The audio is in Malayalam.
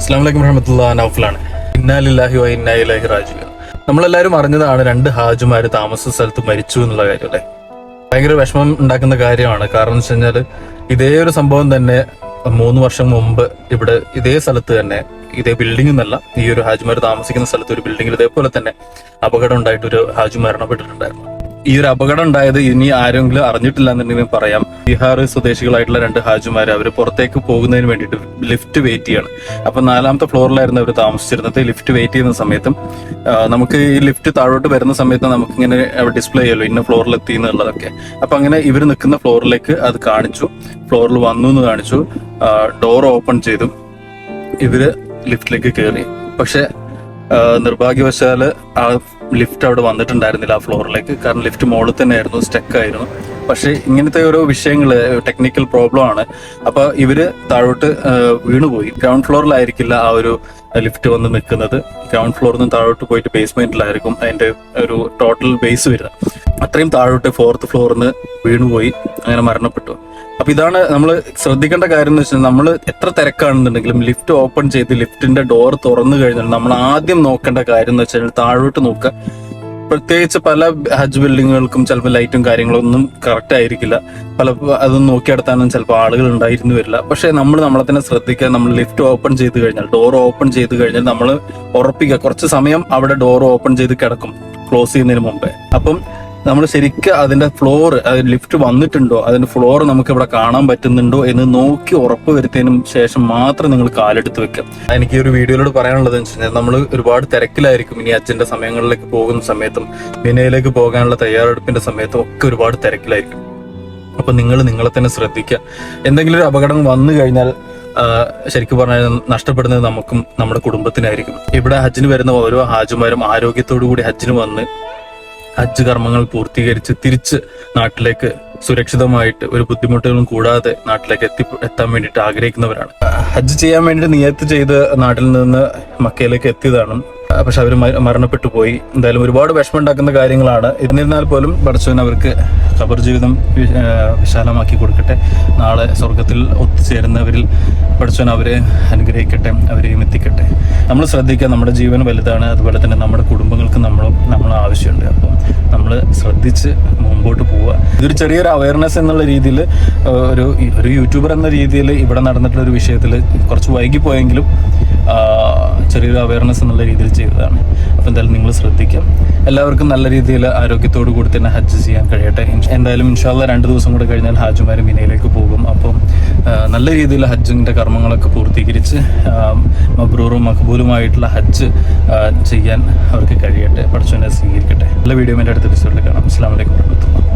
അസ്ലാം വലൈക്കും നൌഫലാണ്. നൗഫലാണ് ഇന്നാലില്ലാഹി നമ്മളെല്ലാവരും അറിഞ്ഞതാണ് രണ്ട് ഹാജുമാര് താമസ സ്ഥലത്ത് മരിച്ചു എന്നുള്ള കാര്യം അല്ലേ? ഭയങ്കര വിഷമം ഉണ്ടാക്കുന്ന കാര്യമാണ്. കാരണം എന്ന് വെച്ച് കഴിഞ്ഞാൽ ഇതേ ഒരു സംഭവം തന്നെ മൂന്ന് വർഷം മുമ്പ് ഇവിടെ ഇതേ സ്ഥലത്ത് തന്നെ ഇതേ ബിൽഡിംഗ് എന്നല്ല ഈ ഒരു ഹാജിമാർ താമസിക്കുന്ന സ്ഥലത്ത് ഒരു ബിൽഡിംഗിൽ ഇതേപോലെ തന്നെ അപകടം ഉണ്ടായിട്ട് ഒരു ഹാജു മരണപ്പെട്ടിട്ടുണ്ടായിരുന്നു. ഈ ഒരു അപകടം ഉണ്ടായത് ഇനി ആരെങ്കിലും അറിഞ്ഞിട്ടില്ല എന്നുണ്ടെങ്കിൽ പറയാം. ബീഹാർ സ്വദേശികളായിട്ടുള്ള രണ്ട് ഹാജുമാർ അവർ പുറത്തേക്ക് പോകുന്നതിന് വേണ്ടിയിട്ട് ലിഫ്റ്റ് വെയിറ്റ് ചെയ്യാണ്. അപ്പൊ നാലാമത്തെ ഫ്ലോറിലായിരുന്നു അവർ താമസിച്ചിരുന്നത്. ലിഫ്റ്റ് വെയിറ്റ് ചെയ്യുന്ന സമയത്തും നമുക്ക് ഈ ലിഫ്റ്റ് താഴോട്ട് വരുന്ന സമയത്ത് നമുക്ക് ഇങ്ങനെ ഡിസ്പ്ലേ ചെയ്യല്ലോ ഇന്ന ഫ്ലോറിൽ എത്തി എന്നുള്ളതൊക്കെ. അപ്പൊ അങ്ങനെ ഇവർ നിൽക്കുന്ന ഫ്ലോറിലേക്ക് അത് കാണിച്ചു. ഫ്ലോറിൽ വന്നു എന്ന് കാണിച്ചു. ഡോർ ഓപ്പൺ ചെയ്തു ഇവർ ലിഫ്റ്റിലേക്ക് കയറി പക്ഷെ നിർഭാഗ്യവശാൽ ആ ലിഫ്റ്റ് അവിടെ വന്നിട്ടുണ്ടായിരുന്നില്ല ആ ഫ്ലോറിലേക്ക് കാരണം ലിഫ്റ്റ് മുകളിൽ തന്നെയായിരുന്നു സ്റ്റക്ക് ആയിരുന്നു. പക്ഷേ ഇങ്ങനത്തെ ഓരോ വിഷയങ്ങൾ ടെക്നിക്കൽ പ്രോബ്ലം ആണ്. അപ്പോൾ ഇവർ താഴോട്ട് വീണുപോയി. ഗ്രൗണ്ട് ഫ്ലോറിലായിരിക്കില്ല ആ ഒരു ലിഫ്റ്റ് വന്ന് നിൽക്കുന്നത്. ഗ്രൗണ്ട് ഫ്ലോറിൽ നിന്ന് താഴോട്ട് പോയിട്ട് ബേസ്മെന്റിലായിരിക്കും അതിന്റെ ഒരു ടോട്ടൽ ബേസ് വരുന്നത്. അത്രയും താഴോട്ട് ഫോർത്ത് ഫ്ലോറിൽ നിന്ന് വീണുപോയി. അങ്ങനെ മരണപ്പെട്ടു. അപ്പൊ ഇതാണ് നമ്മൾ ശ്രദ്ധിക്കേണ്ട കാര്യം എന്ന് വെച്ചാൽ നമ്മൾ എത്ര തിരക്കാണെന്നുണ്ടെങ്കിലും ലിഫ്റ്റ് ഓപ്പൺ ചെയ്ത് ലിഫ്റ്റിന്റെ ഡോർ തുറന്നു കഴിഞ്ഞാൽ നമ്മൾ ആദ്യം നോക്കേണ്ട കാര്യം എന്ന് വെച്ചാൽ താഴോട്ട് നോക്കുക. പ്രത്യേകിച്ച് പല ഹജ്ജ് ബിൽഡിങ്ങുകൾക്കും ചിലപ്പോൾ ലൈറ്റും കാര്യങ്ങളും ഒന്നും കറക്റ്റ് ആയിരിക്കില്ല. പല അതൊന്നും നോക്കിയെടുത്താനും ചിലപ്പോൾ ആളുകൾ ഉണ്ടായിരുന്നു വരില്ല. പക്ഷെ നമ്മൾ നമ്മളെ തന്നെ ശ്രദ്ധിക്കുക. നമ്മൾ ലിഫ്റ്റ് ഓപ്പൺ ചെയ്ത് കഴിഞ്ഞാൽ ഡോർ ഓപ്പൺ ചെയ്ത് കഴിഞ്ഞാൽ നമ്മൾ ഉറപ്പിക്കുക. കുറച്ച് സമയം അവിടെ ഡോർ ഓപ്പൺ ചെയ്ത് കിടക്കും. ക്ലോസ് ചെയ്യുന്നതിന് മുമ്പേ. അപ്പം നമ്മൾ ശരിക്കും അതിന്റെ ഫ്ലോർ ലിഫ്റ്റ് വന്നിട്ടുണ്ടോ? അതിന്റെ ഫ്ലോർ നമുക്ക് ഇവിടെ കാണാൻ പറ്റുന്നുണ്ടോ എന്ന് നോക്കി ഉറപ്പ് വരുത്തിയതിനും ശേഷം മാത്രം നിങ്ങൾ കാലെടുത്ത് വെക്കുക. എനിക്ക് ഒരു വീഡിയോയിലൂടെ പറയാനുള്ളത് വെച്ചാൽ നമ്മൾ ഒരുപാട് തിരക്കിലായിരിക്കും. ഇനി അച്ഛന്റെ സമയങ്ങളിലേക്ക് പോകുന്ന സമയത്തും വിനയിലേക്ക് പോകാനുള്ള തയ്യാറെടുപ്പിന്റെ സമയത്തും ഒക്കെ ഒരുപാട് തിരക്കിലായിരിക്കും. അപ്പൊ നിങ്ങൾ നിങ്ങളെ തന്നെ ശ്രദ്ധിക്കുക. എന്തെങ്കിലും ഒരു അപകടം വന്നു കഴിഞ്ഞാൽ ശരിക്കും പറഞ്ഞാൽ നഷ്ടപ്പെടുന്നത് നമുക്കും നമ്മുടെ കുടുംബത്തിനായിരിക്കും. ഇവിടെ ഹജ്ജിന് വരുന്ന ഓരോ ഹാജുമാരും ആരോഗ്യത്തോടു കൂടി ഹജ്ജിന് വന്ന് ഹജ്ജ് കർമ്മങ്ങൾ പൂർത്തീകരിച്ച് തിരിച്ച് നാട്ടിലേക്ക് സുരക്ഷിതമായിട്ട് ഒരു ബുദ്ധിമുട്ടുകളും കൂടാതെ നാട്ടിലേക്ക് എത്തി എത്താൻ വേണ്ടിയിട്ട് ആഗ്രഹിക്കുന്നവരാണ്. ഹജ്ജ് ചെയ്യാൻ വേണ്ടിയിട്ട് നിയത്ത് ചെയ്ത് നാട്ടിൽ നിന്ന് മക്കയിലേക്ക് എത്തിയതാണ്. പക്ഷെ അവർ മരണപ്പെട്ടു പോയി. എന്തായാലും ഒരുപാട് വിഷമം ഉണ്ടാക്കുന്ന കാര്യങ്ങളാണ്. എന്നിരുന്നാൽ പോലും പഠിച്ചവൻ അവർക്ക് ഖബർ ജീവിതം വിശാലമാക്കി കൊടുക്കട്ടെ. നാളെ സ്വർഗത്തിൽ ഒത്തുചേരുന്നവരിൽ പഠിച്ചവൻ അവരെ അനുഗ്രഹിക്കട്ടെ അവരെയും എത്തിക്കട്ടെ. നമ്മൾ ശ്രദ്ധിക്കുക നമ്മുടെ ജീവൻ വലുതാണ്. അതുപോലെ തന്നെ നമ്മുടെ കുടുംബങ്ങൾക്ക് നമ്മളും നമ്മൾ ആവശ്യമുണ്ട്. അപ്പം നമ്മൾ ശ്രദ്ധിച്ച് മുമ്പോട്ട് പോവുക. ഇതൊരു ചെറിയൊരു അവയർനെസ് എന്നുള്ള രീതിയിൽ ഒരു ഒരു യൂട്യൂബർ എന്ന രീതിയിൽ ഇവിടെ നടന്നിട്ടുള്ള ഒരു വിഷയത്തിൽ കുറച്ച് വൈകിപ്പോയെങ്കിലും ചെറിയൊരു അവയർനെസ് എന്നുള്ള രീതിയിൽ ചെയ്തതാണ്. അപ്പോൾ എന്തായാലും നിങ്ങൾ ശ്രദ്ധിക്കാം. എല്ലാവർക്കും നല്ല രീതിയിൽ ആരോഗ്യത്തോടു കൂടി തന്നെ ഹജ്ജ് ചെയ്യാൻ കഴിയട്ടെ. എന്തായാലും ഇൻഷാല്ല രണ്ട് ദിവസം കൂടെ കഴിഞ്ഞാൽ ഹാജുമാരും മിനയിലേക്ക് പോകും. അപ്പം നല്ല രീതിയിൽ ഹജ്ജിന്റെ കർമ്മങ്ങളൊക്കെ പൂർത്തീകരിച്ച് മബ്രൂറും മഖബൂലുമായിട്ടുള്ള ഹജ്ജ് ചെയ്യാൻ അവർക്ക് കഴിയട്ടെ പഠിച്ചവനെ സ്വീകരിക്കട്ടെ. നല്ല വീഡിയോ എന്റെ അടുത്ത എപ്പിസോഡിൽ കാണാം. അസ്സാം വലൈക്കും വർഹമത്തുള്ള